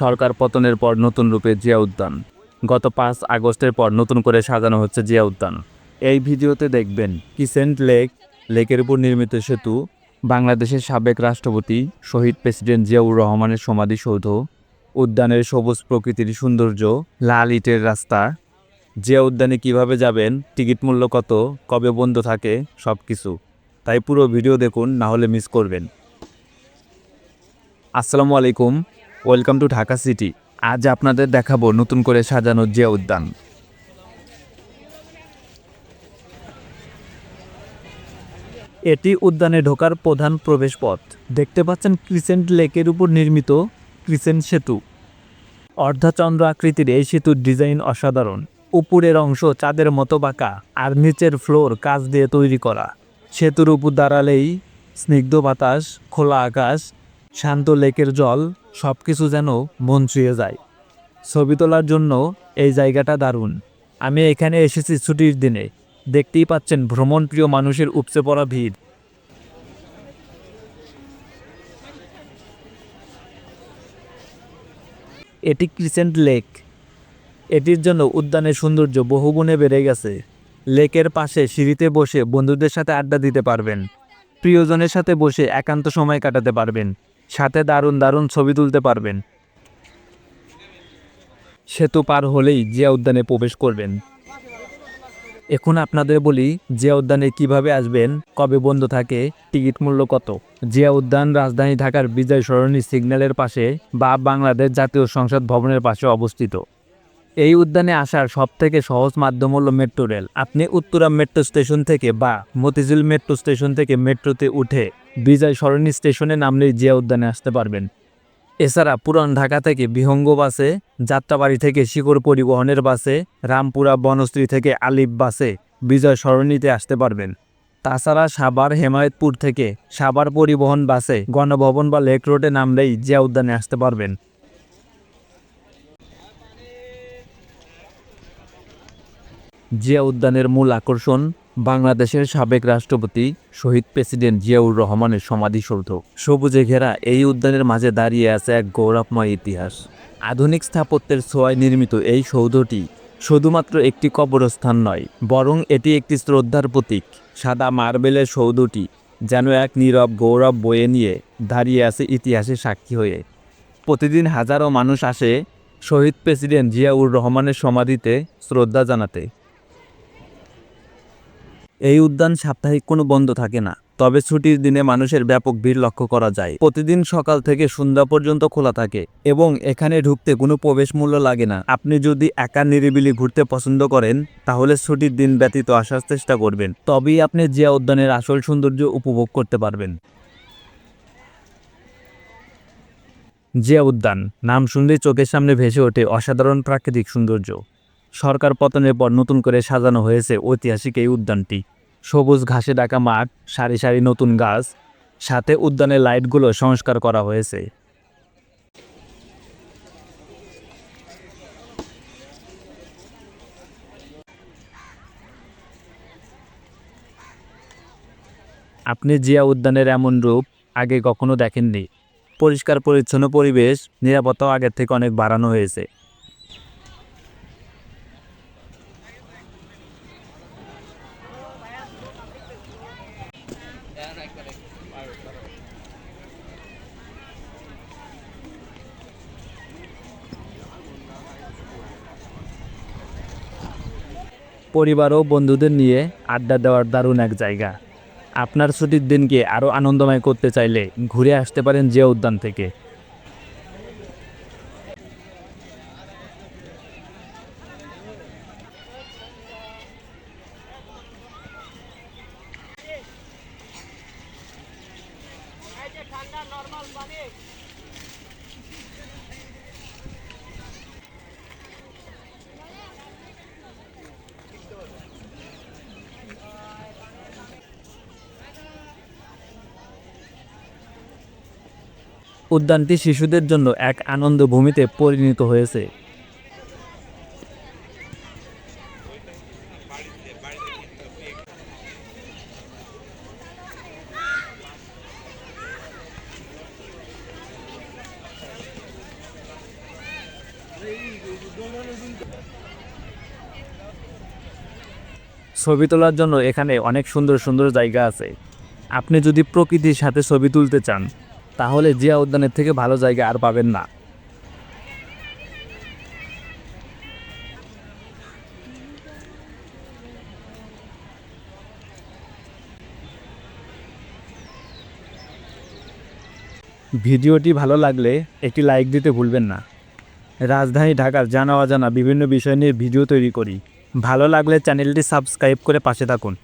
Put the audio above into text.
সরকার পতনের পর নতুন রূপে জিয়া উদ্যান। গত পাঁচ আগস্টের পর নতুন করে সাজানো হচ্ছে জিয়া উদ্যান। এই ভিডিওতে দেখবেন কিসেন্ট লেক, লেকের উপর নির্মিত সেতু, বাংলাদেশের সাবেক রাষ্ট্রপতি, শহীদ প্রেসিডেন্ট জিয়াউর রহমানের সমাধিসৌধ উদ্যানের সবুজ প্রকৃতির সৌন্দর্য, লাল ইটের রাস্তা। জিয়া উদ্যানে কীভাবে যাবেন, টিকিট মূল্য কত, কবে বন্ধ থাকে সব কিছু তাই পুরো ভিডিও দেখুন, না হলে মিস করবেন। আসসালামু আলাইকুম। Welcome to Dhaka city. আজ আপনাদের দেখাবো নতুন করে সাজানো জিয়া উদ্যান। এটি উদ্যানে ঢোকার প্রধান প্রবেশপথ। দেখতে পাচ্ছেন ক্রিসেন্ট লেকের উপর নির্মিত ক্রিসেন্ট সেতু। অর্ধচন্দ্র আকৃতির এই সেতুর ডিজাইন অসাধারণ। উপরের অংশ চাঁদের মতো বাঁকা আর নিচের ফ্লোর কাজ দিয়ে তৈরি করা। সেতুর উপর দাঁড়ালেই স্নিগ্ধ বাতাস, খোলা আকাশ, শান্ত লেকের জল সব কিছু যেন মন ছুঁয়ে যায়। ছবি তোলার জন্য এই জায়গাটা দারুণ। আমি এখানে এসেছি ছুটির দিনে। দেখতেই পাচ্ছেন ভ্রমণপ্রিয় মানুষের উপচে পড়া ভিড়। এটি ক্রিসেন্ট লেক। এটির জন্য উদ্যানের সৌন্দর্য বহুগুণে বেড়ে গেছে। লেকের পাশে সিঁড়িতে বসে বন্ধুদের সাথে আড্ডা দিতে পারবেন। প্রিয়জনের সাথে বসে একান্ত সময় কাটাতে পারবেন। সাথে দারুণ দারুণ ছবি তুলতে পারবেন। সেতু পার হলেই জিয়া উদ্যানে প্রবেশ করবেন। এখন আপনাদের বলি, জিয়া উদ্যানে কীভাবে আসবেন, কবে বন্ধ থাকে, টিকিট মূল্য কত? জিয়া উদ্যান রাজধানী ঢাকার বিজয় সরণী সিগন্যালের পাশে বা বাংলাদেশ জাতীয় সংসদ ভবনের পাশে অবস্থিত। এই উদ্যানে আসার সবথেকে সহজ মাধ্যম হলো মেট্রো রেল আপনি উত্তরা মেট্রো স্টেশন থেকে বা মতিঝিল মেট্রো স্টেশন থেকে মেট্রোতে উঠে বিজয় সরণি স্টেশনে নামলেই জিয়া উদ্যানে আসতে পারবেন। এছাড়া পুরান ঢাকা থেকে বিহঙ্গ বাসে, যাত্রাবাড়ি থেকে শিকড় পরিবহনের বাসে, রামপুরা বনশ্রী থেকে আলিফ বাসে বিজয় সরণিতে আসতে পারবেন। তাছাড়া সাভার, হেমায়তপুর থেকে সাভার পরিবহন বাসে, গণভবন বা লেক রোডে নামলেই জিয়া উদ্যানে আসতে পারবেন। জিয়া উদ্যানের মূল আকর্ষণ বাংলাদেশের সাবেক রাষ্ট্রপতি শহীদ প্রেসিডেন্ট জিয়াউর রহমানের সমাধিসৌধ। সবুজে ঘেরা এই উদ্যানের মাঝে দাঁড়িয়ে আছে এক গৌরবময় ইতিহাস। আধুনিক স্থাপত্যের ছোঁয়ায় নির্মিত এই সৌধটি শুধুমাত্র একটি কবরস্থান নয়, বরং এটি একটি শ্রদ্ধার প্রতীক। সাদা মার্বেলের সৌধটি যেন এক নীরব গৌরব বয়ে নিয়ে দাঁড়িয়ে আছে ইতিহাসে সাক্ষী হয়ে। প্রতিদিন হাজারো মানুষ আসে শহীদ প্রেসিডেন্ট জিয়াউর রহমানের সমাধিতে শ্রদ্ধা জানাতে। এই উদ্যান সাপ্তাহিক কোনো বন্ধ থাকে না, তবে ছুটির দিনে মানুষের ব্যাপক ভিড় লক্ষ্য করা যায়। প্রতিদিন সকাল থেকে সন্ধ্যা পর্যন্ত খোলা থাকে এবং এখানে ঢুকতে কোনো প্রবেশ মূল্য লাগে না। আপনি যদি একা নিরিবিলি ঘুরতে পছন্দ করেন, তাহলে ছুটির দিন ব্যতীত আসার চেষ্টা করবেন। তবেই আপনি জিয়া উদ্যানের আসল সৌন্দর্য উপভোগ করতে পারবেন। জিয়া উদ্যান, নাম শুনলেই চোখের সামনে ভেসে ওঠে অসাধারণ প্রাকৃতিক সৌন্দর্য। সরকার পতনের পর নতুন করে সাজানো হয়েছে ঐতিহাসিক এই উদ্যানটি। সবুজ ঘাসে ঢাকা মাঠ, সারি সারি নতুন গাছ, সাথে উদ্যানের লাইটগুলো সংস্কার করা হয়েছে। আপনি জিয়া উদ্যানের এমন রূপ আগে কখনো দেখেননি। পরিষ্কার পরিচ্ছন্ন পরিবেশ, নিরাপত্তাও আগের থেকে অনেক বাড়ানো হয়েছে। পরিবার ও বন্ধুদের নিয়ে আড্ডা দেওয়ার দারুণ এক জায়গা। আপনার ছুটির দিনকে আরও আনন্দময় করতে চাইলে ঘুরে আসতে পারেন জিয়া উদ্যান থেকে। উদ্যানটি শিশুদের জন্য এক আনন্দ ভূমিতে পরিণত হয়েছে। ছবি তোলার জন্য এখানে অনেক সুন্দর সুন্দর জায়গা আছে। আপনি যদি প্রকৃতির সাথে ছবি তুলতে চান তাহলে জিয়া উদ্যানের থেকে ভালো জায়গা আর পাবেন না। ভিডিওটি ভালো লাগলে একটি লাইক দিতে ভুলবেন না। রাজধানী ঢাকার জানা অজানা বিভিন্ন বিষয় নিয়ে ভিডিও তৈরি করি। ভালো লাগলে চ্যানেলটি সাবস্ক্রাইব করে পাশে থাকুন।